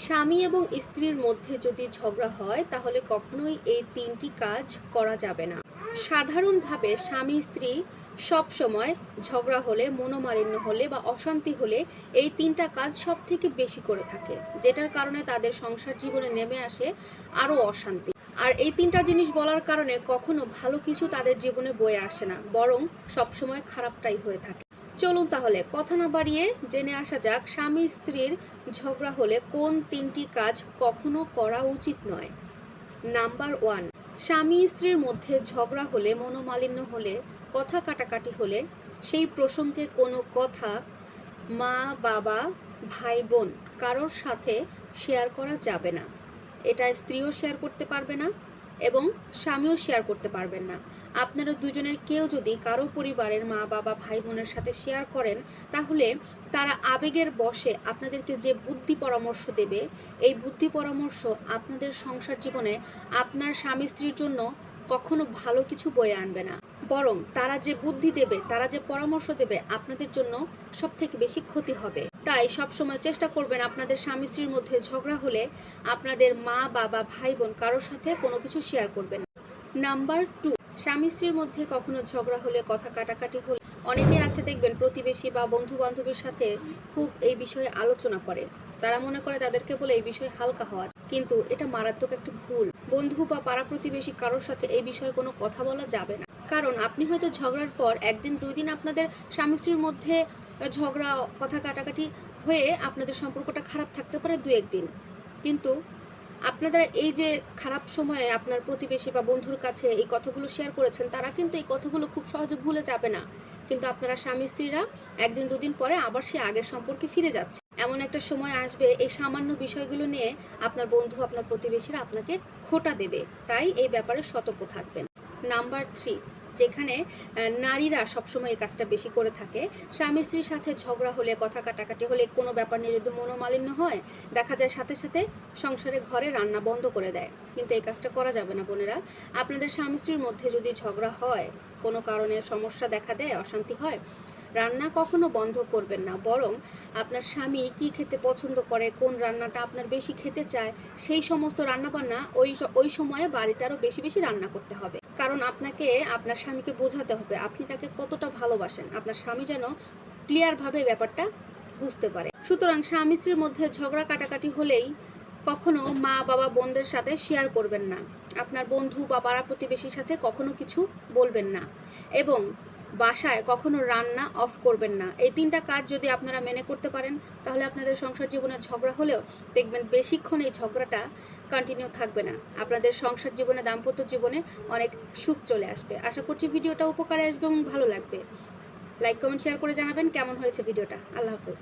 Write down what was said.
স্বামী এবং স্ত্রীর মধ্যে যদি ঝগড়া হয়, তাহলে কখনোই এই তিনটি কাজ করা যাবে না। সাধারণভাবে স্বামী, স্ত্রী সব সময় ঝগড়া হলে, মনোমালিন্য হলে বা অশান্তি হলে এই তিনটা কাজ সব থেকে বেশি করে থাকে, যেটার কারণে তাদের সংসার জীবনে নেমে আসে আরও অশান্তি। আর এই তিনটা জিনিস বলার কারণে কখনো ভালো কিছু তাদের জীবনে বয়ে আসে না, বরং সবসময় খারাপটাই হয়ে থাকে। চলুন তাহলে, কথা না বাড়িয়ে জেনে আসা যাক স্বামী স্ত্রীর ঝগড়া হলে কোন তিনটি কাজ কখনো করা উচিত নয়। নাম্বার ওয়ান, স্বামী স্ত্রীর মধ্যে ঝগড়া হলে মনোমালিন্য হলে, কথা কাটাকাটি হলে সেই প্রসঙ্গে কোনো কথা মা, বাবা, ভাই, বোন কারোর সাথে শেয়ার করা যাবে না। এটা স্ত্রীও শেয়ার করতে পারবে না এবং স্বামীও শেয়ার করতে পারবেন না। আপনারা দুজনের কেউ যদি কারও পরিবারের মা, বাবা, ভাই, বোনের সাথে শেয়ার করেন, তাহলে তারা আবেগের বসে আপনাদেরকে যে বুদ্ধি পরামর্শ দেবে, এই বুদ্ধি পরামর্শ আপনাদের সংসার জীবনে আপনার স্বামী স্ত্রীর জন্য কখনো ভালো কিছু বয়ে আনবে না। বরং তারা যে বুদ্ধি দেবে, তারা যে পরামর্শ দেবে, আপনাদের জন্য সব থেকে বেশি ক্ষতি হবে। তাই সবসময় চেষ্টা করবেন আপনাদের স্বামী স্ত্রীর মধ্যে ঝগড়া হলে আপনাদের মা, বাবা, ভাই, বোন কারোর সাথে কোনো কিছু শেয়ার করবেন না। নাম্বার টু স্বামী স্ত্রীর মধ্যে কখনো ঝগড়া হলে, কথা কাটাকাটি হলে অনেকেই আছে দেখবেন প্রতিবেশী বা বন্ধু বান্ধবের সাথে খুব এই বিষয়ে আলোচনা করে। তারা মনে করে তাদেরকে বলে এই বিষয়ে হালকা হওয়া। কিন্তু এটা মারাত্মক একটা ভুল। বন্ধু বা পাড়া প্রতিবেশী কারোর সাথে এই বিষয়ে কোনো কথা বলা যাবে না। কারণ আপনি হয়তো ঝগড়ার পর একদিন, দুই দিন আপনাদের স্বামী স্ত্রীর মধ্যে ঝগড়া, কথা কাটাকাটি হয়ে আপনাদের সম্পর্কটা খারাপ থাকতে পারে দু একদিন কিন্তু আপনারা এই যে খারাপ সময়ে আপনার প্রতিবেশী বা বন্ধুর কাছে এই কথাগুলো শেয়ার করেছেন, তারা কিন্তু এই কথাগুলো খুব সহজে ভুলে যাবে না। কিন্তু আপনারা স্বামী স্ত্রীরা একদিন, দুদিন পরে আবার সে আগের সম্পর্কে ফিরে যাচ্ছে। এমন একটা সময় আসবে, এই সামান্য বিষয়গুলো নিয়ে আপনার বন্ধু, আপনার প্রতিবেশীরা আপনাকে খোটা দেবে। তাই এই ব্যাপারে সতর্ক থাকবেন। নাম্বার থ্রি, যেখানে নারীরা সবসময় এই কাজটা বেশি করে থাকে, স্বামী স্ত্রীর সাথে ঝগড়া হলে, কথা কাটাকাটি হলে, কোনো ব্যাপার নিয়ে যদি মনোমালিন্য হয়, দেখা যায় সাথে সাথে সংসারে, ঘরে রান্না বন্ধ করে দেয়। কিন্তু এই কাজটা করা যাবে না বোনেরা। আপনাদের স্বামী স্ত্রীর মধ্যে যদি ঝগড়া হয়, কোনো কারণে সমস্যা দেখা দেয়, অশান্তি হয় রান্না কখনো বন্ধ করবেন না, বরং আপনার স্বামী কি খেতে পছন্দ করে, কোন রান্নাটা আপনার বেশি খেতে চায়, সেই সমস্ত রান্নাবান্না ওই ওই সময়ে বাড়িতে আরও বেশি বেশি রান্না করতে হবে। কারণ আপনাকে, আপনার স্বামীকে বোঝাতে হবে, আপনি তাকে কতটা ভালোবাসেন, আপনার স্বামী যেন ক্লিয়ারভাবে ব্যাপারটা বুঝতে পারে। সুতরাং স্বামী স্ত্রীর মধ্যে ঝগড়া কাটাকাটি হলেই কখনো মা, বাবা, বোনদের সাথে শেয়ার করবেন না। আপনার বন্ধু বা পাড়া প্রতিবেশীর সাথে কখনো কিছু বলবেন না। এবং বাসায় কখনো রান্না অফ করবেন না। এই তিনটা কাজ যদি আপনারা মেনে করতে পারেন, তাহলে আপনাদের সংসার জীবনে ঝগড়া হলেও দেখবেন বেশিক্ষণ এই ঝগড়াটা কন্টিনিউ থাকবে না। আপনাদের সংসার জীবনে, দাম্পত্য জীবনে অনেক সুখ চলে আসবে। আশা করছি ভিডিওটা উপকারে আসবে এবং ভালো লাগবে। লাইক কমেন্ট শেয়ার করে জানাবেন কেমন হয়েছে ভিডিওটা। আল্লাহ হাফেজ।